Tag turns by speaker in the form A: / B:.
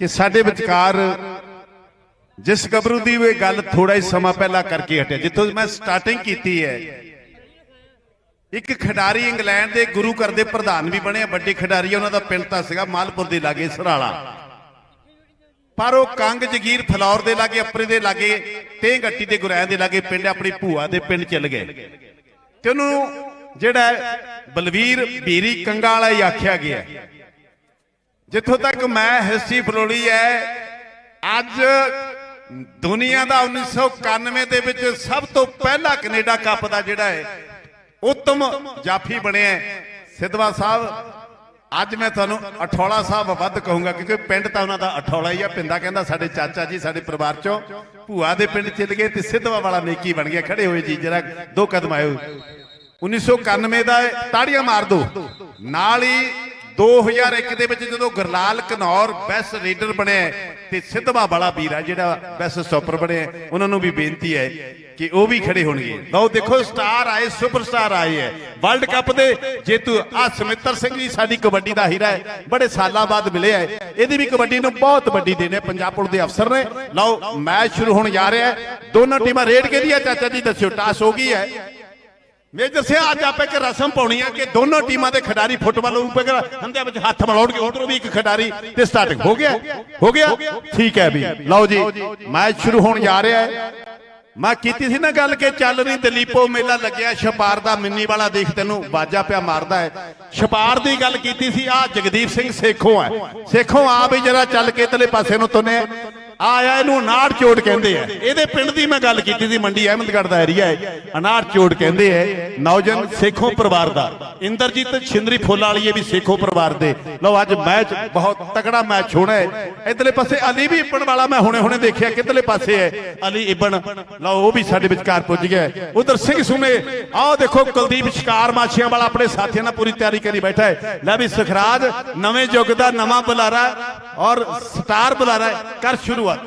A: ਕਿ ਸਾਡੇ ਵਿਚਕਾਰ ਜਿਸ ਗੱਭਰੂ ਦੀ ਇਹ ਗੱਲ ਥੋੜਾ ਹੀ ਸਮਾਂ ਪਹਿਲਾਂ ਕਰਕੇ ਹਟਿਆ ਜਿੱਥੋਂ ਮੈਂ ਸਟਾਰਟਿੰਗ ਕੀਤੀ ਹੈ ਇੱਕ ਖਿਡਾਰੀ ਇੰਗਲੈਂਡ ਦੇ ਗੁਰੂ ਘਰ ਦੇ ਪ੍ਰਧਾਨ ਵੀ ਬਣੇ ਵੱਡੇ ਖਿਡਾਰੀ ਉਹਨਾਂ ਦਾ ਪਿੰਡ ਤਾਂ ਸੀਗਾ ਮਾਲਪੁਰ ਦੇ ਲਾਗੇ ਸਰਾਲਾ। ਪਰ ਉਹ ਕੰਗ ਜਗੀਰ ਫਲੌਰ ਦੇ ਲਾਗੇ ਅਪਰੇ ਦੇ ਲਾਗੇ ਤੇ ਗੱਟੀ ਦੇ ਗੁਰੈਂ ਦੇ ਲਾਗੇ ਪਿੰਡ ਆਪਣੀ ਭੂਆ ਦੇ ਪਿੰਡ ਚਲ ਗਏ। ਤੇ ਉਹਨੂੰ ਜਿਹੜਾ ਹੈ, ਬਲਵੀਰ ਬੀਰੀ ਕੰਗਾ ਵਾਲਾ ਹੀ ਆਖਿਆ ਗਿਆ। ਜਿੱਥੋਂ ਤੱਕ ਮੈਂ ਹਿਸਟਰੀ ਫਰੋਲੀ ਹੈ, ਅੱਜ ਦੁਨੀਆ ਦਾ 1991 ਦੇ ਵਿੱਚ ਸਭ ਤੋਂ ਪਹਿਲਾ ਕੈਨੇਡਾ ਕੱਪ ਦਾ ਜਿਹੜਾ ਹੈ, ਉੱਤਮ ਜਾਫੀ ਬਣਿਆ ਸਿੱਧਵਾ ਸਾਹਿਬ, ਅੱਜ ਮੈਂ ਤੁਹਾਨੂੰ ਅਠੌਲਾ ਸਾਹਿਬ ਵੱਧ ਕਹੂੰਗਾ, ਕਿਉਂਕਿ ਪਿੰਡ ਤਾਂ ਉਹਨਾਂ ਦਾ ਅਠੌਲਾ ਹੀ ਆ, ਪਿੰਦਾ ਕਹਿੰਦਾ ਸਾਡੇ ਚਾਚਾ ਜੀ, ਸਾਡੇ ਪਰਿਵਾਰ ਚੋਂ ਭੂਆ ਦੇ ਪਿੰਡ ਚਲੇ ਗਏ ਤੇ ਸਿੱਧਵਾ ਵਾਲਾ ਨੇਕੀ ਬਣ ਗਿਆ, ਖੜੇ ਹੋਏ ਜੀ, ਜਰਾ ਦੋ ਕਦਮ ਆਇਓ। 1991 ਦਾ ਤਾੜੀਆਂ ਮਾਰ ਦੋ, ਨਾਲ ਹੀ 2001 ਦੇ ਵਿੱਚ ਜਦੋਂ ਗੁਰਲਾਲ ਕਨੌਰ ਬੈਸਟ ਰੀਡਰ ਬਣਿਆ ਤੇ ਸਿੱਧਵਾ ਵਾਲਾ ਵੀਰ ਆ ਜਿਹੜਾ ਬੈਸਟ ਸਟਾਪਰ ਬਣਿਆ ਉਹਨਾਂ ਨੂੰ ਵੀ ਬੇਨਤੀ ਹੈ ਕਿ ਉਹ ਵੀ ਖੜੇ ਹੋਣਗੇ। ਲਓ ਦੇਖੋ, ਸਟਾਰ ਆਏ, ਸੁਪਰਸਟਾਰ ਆਏ ਹੈ। ਵਰਲਡ ਕੱਪ ਦੇ ਜੇਤੂ ਆ ਸਮਿੱਤਰ ਸਿੰਘ ਜੀ ਸਾਡੀ ਕਬੱਡੀ ਦਾ ਹੀਰਾ ਹੈ, ਬੜੇ ਸਾਲਾਂ ਬਾਅਦ ਮਿਲਿਆ ਹੈ। ਇਹਦੀ ਵੀ ਕਬੱਡੀ ਨੂੰ ਬਹੁਤ ਵੱਡੀ ਦੇਣ ਹੈ, ਪੰਜਾਬ ਪੁਲਿਸ ਦੇ ਅਫਸਰ ਨੇ। ਲਓ, ਮੈਚ ਸ਼ੁਰੂ ਹੋਣ ਜਾ ਰਿਹਾ ਹੈ। ਦੋਨੋਂ ਟੀਮਾਂ ਰੇਡ ਕਿਹਦੀ ਹੈ, ਚਾਚਾ ਜੀ ਦੱਸਿਓ, ਟਾਸ ਹੋ ਗਈ ਹੈ। ਮੇਜਰ ਸਿੰਘ ਅੱਜ ਆਪੇ ਇੱਕ ਰਸਮ ਪਾਉਣੀ ਹੈ ਕਿ ਦੋਨੋਂ ਟੀਮਾਂ ਦੇ ਖਿਡਾਰੀ ਫੁੱਟਬਾਲ ਉੱਪਰ ਹੰਦਿਆਂ ਵਿੱਚ ਹੱਥ ਮਿਲਾਉਣਗੇ ਉਧਰੋਂ ਵੀ ਇੱਕ ਖਿਡਾਰੀ ਤੇ ਸਟਾਰਟਿੰਗ ਹੋ ਗਿਆ। ਹੋ ਗਿਆ? ਠੀਕ ਹੈ ਵੀ। ਲਓ ਜੀ, ਮੈਚ ਸ਼ੁਰੂ ਹੋਣ ਜਾ ਰਿਹਾ ਹੈ। ਮੈਂ ਕੀਤੀ ਸੀ ਨਾ ਗੱਲ ਕਿ ਚੱਲ ਨਹੀਂ ਦਲੀਪੋ ਮੇਲਾ ਲੱਗਿਆ, ਛਪਾਰ ਦਾ ਮਿੰਨੀ ਵਾਲਾ ਦੇਖ ਤੈਨੂੰ ਬਾਜਾ ਪਿਆ ਮਾਰਦਾ ਹੈ। ਛਪਾਰ ਦੀ ਗੱਲ ਕੀਤੀ ਸੀ ਆ ਜਗਦੀਪ ਸਿੰਘ ਸੇਖੋਂ ਹੈ। ਸੇਖੋਂ ਆ ਵੀ ਜਰਾ ਚੱਲ ਕੇ ਇਤਲੇ ਪਾਸੇ ਨੂੰ ਤੁਨੇ। ਆਇਆ ਇਹਨੂੰ ਅਨਾੜ ਚੋਟ ਕਹਿੰਦੇ ਆ। ਇਹਦੇ ਪਿੰਡ ਦੀ ਮੈਂ ਗੱਲ ਕੀਤੀ ਸੀ, ਮੰਡੀ ਅਹਿਮਦਗੜ੍ਹ ਦਾ ਏਰੀਆ ਹੈ। ਅਨਾੜ ਚੋੜ ਕਹਿੰਦੇ ਆ ਨੌਜਨ ਸੇਖੋਂ ਪਰਿਵਾਰ ਦਾ। ਇੰਦਰਜੀਤ ਛਿੰਦਰੀ ਫੁੱਲ ਵਾਲੀਏ ਵੀ ਸੇਖੋਂ ਪਰਿਵਾਰ ਦੇ। ਲਓ, ਅੱਜ ਮੈਚ ਬਹੁਤ ਤਕੜਾ ਮੈਚ ਹੋਣਾ ਹੈ। ਇਧਰਲੇ ਪਾਸੇ ਅਲੀ ਵੀ ਇੱਬਣ ਵਾਲਾ ਮੈਂ ਹੁਣੇ ਹੁਣੇ ਦੇਖਿਆ, ਕਿਧਰਲੇ ਪਾਸੇ ਹੈ? ਅਲੀ ਇੱਬਣ, ਲਓ, ਉਹ ਵੀ ਸਾਡੇ ਵਿਚਕਾਰ ਪੁੱਜ ਗਿਆ ਉਧਰ ਸਿੰਘ ਸੁਮੇ, ਆਹ ਦੇਖੋ, ਕੁਲਦੀਪ ਸ਼ਿਕਾਰ ਮਾਛੀਆਂ ਵਾਲਾ ਆਪਣੇ ਸਾਥੀਆਂ ਨਾਲ ਪੂਰੀ ਤਿਆਰੀ ਕਰੀ ਬੈਠਾ ਹੈ। ਲੈ ਵੀ ਸੁਖਰਾਜ, ਨਵੇਂ ਯੁੱਗ ਦਾ ਨਵਾਂ ਬੁਲਾਰਾ। ਔਰ ਸਟਾਰ ਬੁਲਾਰਾ ਹੈ। ਕਰ ਸ਼ੁਰੂਆਤ